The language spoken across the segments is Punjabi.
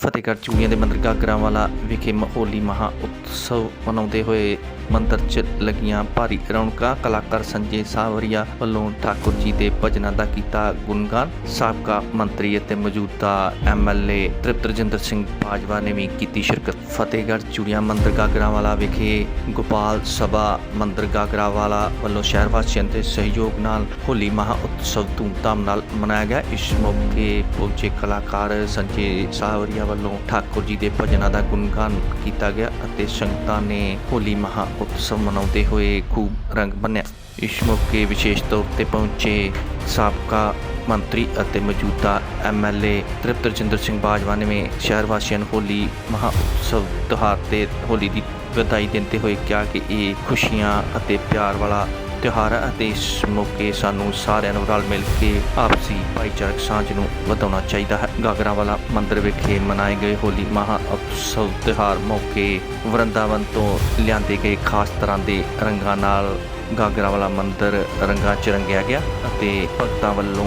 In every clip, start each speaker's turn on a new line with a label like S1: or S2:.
S1: ਫਤਿਹਗੜ੍ਹ ਚੂੜੀਆਂ ਦੇ ਮੰਦਿਰ ਗਾਗਰਾਵਾਲਾ ਵਿਖੇ ਹੋਲੀ ਮਹਾ ਉਤਸਵ ਮਨਾਉਂਦੇ ਹੋਏ ਮੰਦਿਰ 'ਚ ਲੱਗੀਆਂ ਭਾਰੀ ਰੌਣਕਾਂ। ਕਲਾਕਾਰ ਸੰਜੇ ਸਾਵਰੀਆ ਵੱਲੋਂ ਠਾਕੁਰ ਜੀ ਦੇ ਭਜਨਾਂ ਦਾ ਕੀਤਾ ਗੁਣਗਾਨ। ਸਾਬਕਾ ਮੰਤਰੀ ਅਤੇ ਮੌਜੂਦਾ ਐਮਐਲਏ ਤ੍ਰਿਪਤਰਜਿੰਦਰ ਸਿੰਘ ਬਾਜਵਾ ਨੇ ਵੀ ਕੀਤੀ ਸ਼ਿਰਕਤ। ਫਤਿਹਗੜ੍ਹ ਚੂੜੀਆਂ ਮੰਦਰ ਗਾਗਰਾਵਾਲਾ ਵਿਖੇ ਗੋਪਾਲ ਸਭਾ ਮੰਦਿਰ ਗਾਗਰਾਵਾਲਾ ਵੱਲੋਂ ਸ਼ਹਿਰ ਵਾਸੀਆਂ ਦੇ ਸਹਿਯੋਗ ਨਾਲ ਹੋਲੀ ਮਹਾ ਉਤਸਵ ਧੂਮਧਾਮ ਨਾਲ ਮਨਾਇਆ ਗਿਆ। ਇਸ ਮੌਕੇ ਪਹੁੰਚੇ ਕਲਾਕਾਰ ਸੰਜੇ ਸਾਵਰੀਆ ਵੱਲੋਂ ਠਾਕੁਰ ਜੀ ਦੇ ਭਜਨਾਂ ਦਾ ਗੁਣਗਾਨ ਕੀਤਾ ਗਿਆ ਅਤੇ ਸੰਗਤਾਂ ਨੇ ਹੋਲੀ ਮਹਾ ਉਤਸਵ ਮਨਾਉਂਦੇ ਹੋਏ ਖੂਬ ਰੰਗ ਬੰਨਿਆ। ਇਸ ਮੌਕੇ ਵਿਸ਼ੇਸ਼ ਤੌਰ ਤੇ ਪਹੁੰਚੇ ਸਾਬਕਾ ਮੰਤਰੀ ਅਤੇ ਮੌਜੂਦਾ ਐਮਐਲਏ ਤ੍ਰਿਪਤਰਜਿੰਦਰ ਸਿੰਘ ਬਾਜਵਾ ਨੇ ਸ਼ਹਿਰ ਵਾਸੀਆਂ ਨੂੰ ਹੋਲੀ ਮਹਾ ਉਤਸਵ ਤਿਉਹਾਰ ਤੇ ਹੋਲੀ ਦੀ ਵਧਾਈ ਦਿੰਦੇ ਹੋਏ ਕਿਹਾ ਕਿ ਇਹ ਖੁਸ਼ੀਆਂ ਅਤੇ ਪਿਆਰ ਵਾਲਾ ਤਿਉਹਾਰ ਹੈ ਅਤੇ ਇਸ ਮੌਕੇ ਸਾਨੂੰ ਸਾਰਿਆਂ ਨੂੰ ਰਲ ਮਿਲ ਕੇ ਆਪਸੀ ਭਾਈਚਾਰਕ ਸਾਂਝ ਨੂੰ ਵਧਾਉਣਾ ਚਾਹੀਦਾ ਹੈ। ਗਾਗਰਾਵਾਲਾ ਮੰਦਿਰ ਵਿਖੇ ਮਨਾਏ ਗਏ ਹੋਲੀ ਮਹਾ ਉਤਸਵ ਤਿਉਹਾਰ ਮੌਕੇ ਵਰਿੰਦਾਵਨ ਤੋਂ ਲਿਆਂਦੇ ਗਏ ਖਾਸ ਤਰ੍ਹਾਂ ਦੇ ਰੰਗਾਂ ਨਾਲ ਗਾਗਰਾਵਾਲਾ ਮੰਦਿਰ ਰੰਗਾਂ 'ਚ ਰੰਗਿਆ ਗਿਆ ਅਤੇ ਭਗਤਾਂ ਵੱਲੋਂ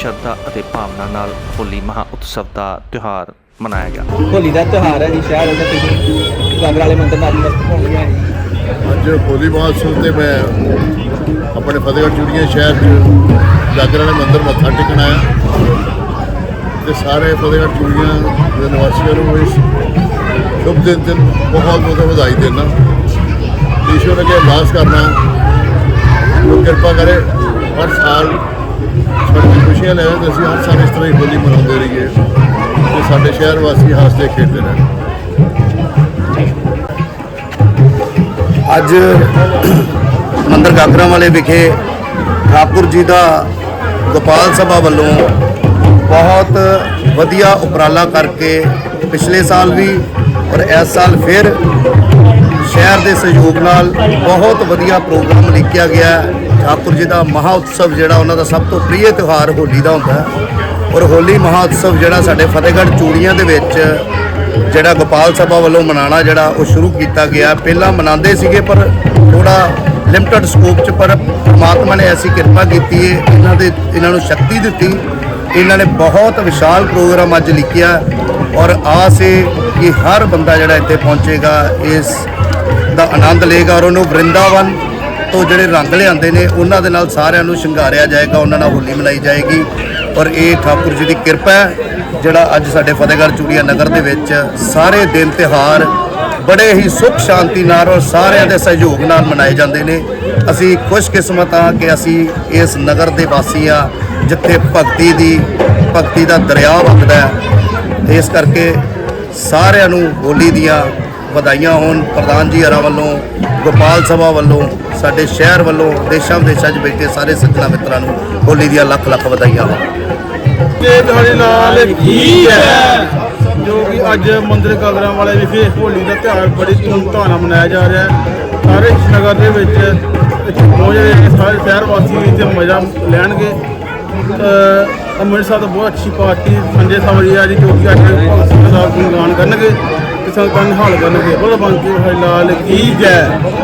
S1: ਸ਼ਰਧਾ ਅਤੇ ਭਾਵਨਾ ਨਾਲ ਹੋਲੀ ਮਹਾ ਉਤਸਵ ਦਾ ਤਿਉਹਾਰ ਮਨਾਇਆ ਗਿਆ।
S2: ਹੋਲੀ ਦਾ ਤਿਉਹਾਰ ਹੈ ਜੀ ਸ਼ਹਿਰ ਉਹਦਾ ਤੁਸੀਂ ਗਾਗਰ ਵਾਲੇ ਮੰਦਿਰ ਨਾਲ ਮਸਤ ਹੋਣਗੇ
S3: ਅੱਜ ਹੋਲੀ ਮਹਾਉਤਸਵ ਤੇ ਮੈਂ ਆਪਣੇ ਫਤਿਹਗੜ੍ਹ ਚੂੜੀਆਂ ਸ਼ਹਿਰ 'ਚ ਜਾਗਰਾਂ ਵਾਲੇ ਮੰਦਿਰ ਮੱਥਾ ਟੇਕਣ ਆਇਆ। ਤੇ ਸਾਰੇ ਫਤਿਹਗੜ੍ਹ ਚੂੜੀਆਂ ਦੇ ਨਿਵਾਸੀਆਂ ਨੂੰ ਇਸ ਸ਼ੁਭ ਦਿਨ ਤੇ ਬਹੁਤ ਬਹੁਤ ਵਧਾਈ ਦੇਣਾ। ਈਸ਼ਵਰ ਅੱਗੇ ਅਰਦਾਸ ਕਰਨਾ ਉਹ ਕਿਰਪਾ ਕਰੇ, ਹਰ ਸਾਲ ਸਾਡੀ ਖੁਸ਼ੀਆਂ ਲੈ ਤੇ ਅਸੀਂ, ਹਰ ਸਾਲ ਇਸ ਤਰ੍ਹਾਂ ਹੀ ਹੋਲੀ ਮਨਾਉਂਦੇ ਰਹੀਏ ਤੇ ਸਾਡੇ ਸ਼ਹਿਰ ਵਾਸੀ ਹੱਸਦੇ ਖੇਡਦੇ ਰਹਿਣ।
S4: ਅੱਜ ਮੰਦਰ ਗਾਗਰਾਂ ਵਾਲੇ ਵਿਖੇ ਠਾਕੁਰ ਜੀ ਦਾ ਗੋਪਾਲ ਸਭਾ ਵੱਲੋਂ ਬਹੁਤ ਵਧੀਆ ਉਪਰਾਲਾ ਕਰਕੇ ਪਿਛਲੇ ਸਾਲ ਵੀ ਔਰ ਇਸ ਸਾਲ ਫਿਰ ਸ਼ਹਿਰ ਦੇ ਸਹਿਯੋਗ ਨਾਲ ਬਹੁਤ ਵਧੀਆ ਪ੍ਰੋਗਰਾਮ ਲਿਖਿਆ ਗਿਆ ਠਾਕੁਰ ਜੀ ਦਾ ਮਹਾ ਉਤਸਵ ਜਿਹੜਾ ਉਹਨਾਂ ਦਾ ਸਭ ਤੋਂ ਪ੍ਰਿਯ ਤਿਉਹਾਰ ਹੋਲੀ ਦਾ ਹੁੰਦਾ ਔਰ ਹੋਲੀ ਮਹਾ ਉਤਸਵ ਜਿਹੜਾ ਸਾਡੇ ਫਤਿਹਗੜ੍ਹ ਚੂੜੀਆਂ ਦੇ ਵਿੱਚ ਜਿਹੜਾ ਗੋਪਾਲ ਸਭਾ ਵੱਲੋਂ ਮਨਾਉਣਾ ਜਿਹੜਾ ਉਹ ਸ਼ੁਰੂ ਕੀਤਾ ਗਿਆ ਪਹਿਲਾਂ ਮਨਾਉਂਦੇ ਸੀਗੇ ਪਰ ਥੋੜਾ ਲਿਮਟਿਡ ਸਕੋਪ 'ਚ, ਪਰ ਪਰਮਾਤਮਾ ਨੇ ਐਸੀ ਕਿਰਪਾ ਕੀਤੀ ਹੈ ਇਹਨਾਂ ਦੇ, ਇਹਨਾਂ ਨੂੰ ਸ਼ਕਤੀ ਦਿੱਤੀ। ਇਹਨਾਂ ਨੇ ਬਹੁਤ ਵਿਸ਼ਾਲ ਪ੍ਰੋਗਰਾਮ ਅੱਜ ਲਿਖਿਆ ਔਰ ਆਸ ਹੈ ਕਿ ਹਰ ਬੰਦਾ ਜਿਹੜਾ ਇੱਥੇ ਪਹੁੰਚੇਗਾ, ਇਸ ਦਾ ਆਨੰਦ ਲਏਗਾ ਔਰ ਉਹਨੂੰ ਬ੍ਰਿੰਦਾਵਨ ਤੋਂ ਜਿਹੜੇ ਰੰਗ ਲਿਆਂਦੇ ਨੇ, ਉਹਨਾਂ ਦੇ ਨਾਲ ਸਾਰਿਆਂ ਨੂੰ ਸ਼ਿੰਗਾਰਿਆ ਜਾਏਗਾ, ਉਹਨਾਂ ਨਾਲ ਹੋਲੀ ਮਨਾਈ ਜਾਏਗੀ। ਔਰ ਇਹ ਠਾਕੁਰ ਜੀ ਦੀ ਕਿਰਪਾ ਹੈ, ਜਿਹੜਾ ਅੱਜ ਸਾਡੇ ਫਤਿਹਗੜ੍ਹ ਚੂੜੀਆ ਨਗਰ ਦੇ ਵਿੱਚ ਸਾਰੇ ਦਿਨ ਤਿਹਾਰ ਬੜੇ ਹੀ ਸੁੱਖ ਸ਼ਾਂਤੀ ਨਾਲ ਔਰ ਸਾਰਿਆਂ ਦੇ ਸਹਿਯੋਗ ਨਾਲ ਮਨਾਏ ਜਾਂਦੇ ਨੇ। ਅਸੀਂ ਖੁਸ਼ਕਿਸਮਤ ਹਾਂ ਕਿ ਅਸੀਂ ਇਸ ਨਗਰ ਦੇ ਵਾਸੀ ਹਾਂ, ਜਿੱਥੇ ਭਗਤੀ ਦੀ, ਭਗਤੀ ਦਾ ਦਰਿਆ ਵਗਦਾ ਹੈ। ਇਸ ਕਰਕੇ ਸਾਰਿਆਂ ਨੂੰ ਹੋਲੀ ਦੀਆਂ ਵਧਾਈਆਂ ਹੋਣ। ਪ੍ਰਧਾਨ ਜੀ ਹਰਾਂ ਵੱਲੋਂ, ਗੋਪਾਲ ਸਭਾ ਵੱਲੋਂ, ਸਾਡੇ ਸ਼ਹਿਰ ਵੱਲੋਂ, ਦੇਸ਼ਾਂ ਵਿਦੇਸ਼ਾਂ 'ਚ ਬੈਠੇ ਸਾਰੇ ਸੱਜਣਾ ਮਿੱਤਰਾਂ ਨੂੰ ਹੋਲੀ ਦੀਆਂ ਲੱਖ ਲੱਖ ਵਧਾਈਆਂ ਹੋਣ।
S5: ਤੇ ਤੁਹਾਡੇ ਨਾਲ ਕੀ ਹੈ ਜੋ ਕਿ ਅੱਜ ਮੰਦਿਰ ਗਾਗਰਾਂ ਵਾਲੇ ਵਿਖੇ ਹੋਲੀ ਦਾ ਤਿਉਹਾਰ ਬੜੀ ਧੂਮਧਾਮ ਨਾਲ ਮਨਾਇਆ ਜਾ ਰਿਹਾ ਹੈ। ਸਾਰੇ ਇਸ ਨਗਰ ਦੇ ਵਿੱਚ ਇੱਥੇ ਪਹੁੰਚ ਸਾਰੇ ਸ਼ਹਿਰ ਵਾਸੀ ਇੱਥੇ ਮਜ਼ਾ ਲੈਣਗੇ। ਅੰਮ੍ਰਿਤਸਰ ਤੋਂ ਬਹੁਤ ਅੱਛੀ ਪਾਰਟੀ ਸੰਜੇ ਸਵਰੀਆ ਜੀ, ਜੋ ਕਿ ਅੱਜ ਭਗਤ ਸਿੰਘ ਦਾ ਗੁਣਗਾਨ ਕਰਨਗੇ ਕਿਸਾਨ ਸੰਗਤਾਂ ਨੂੰ ਹਾਲ ਕਰਨਗੇ। ਬੋਲ ਬੰਕੇ ਲਾਲ, ਕੀ ਜੈ?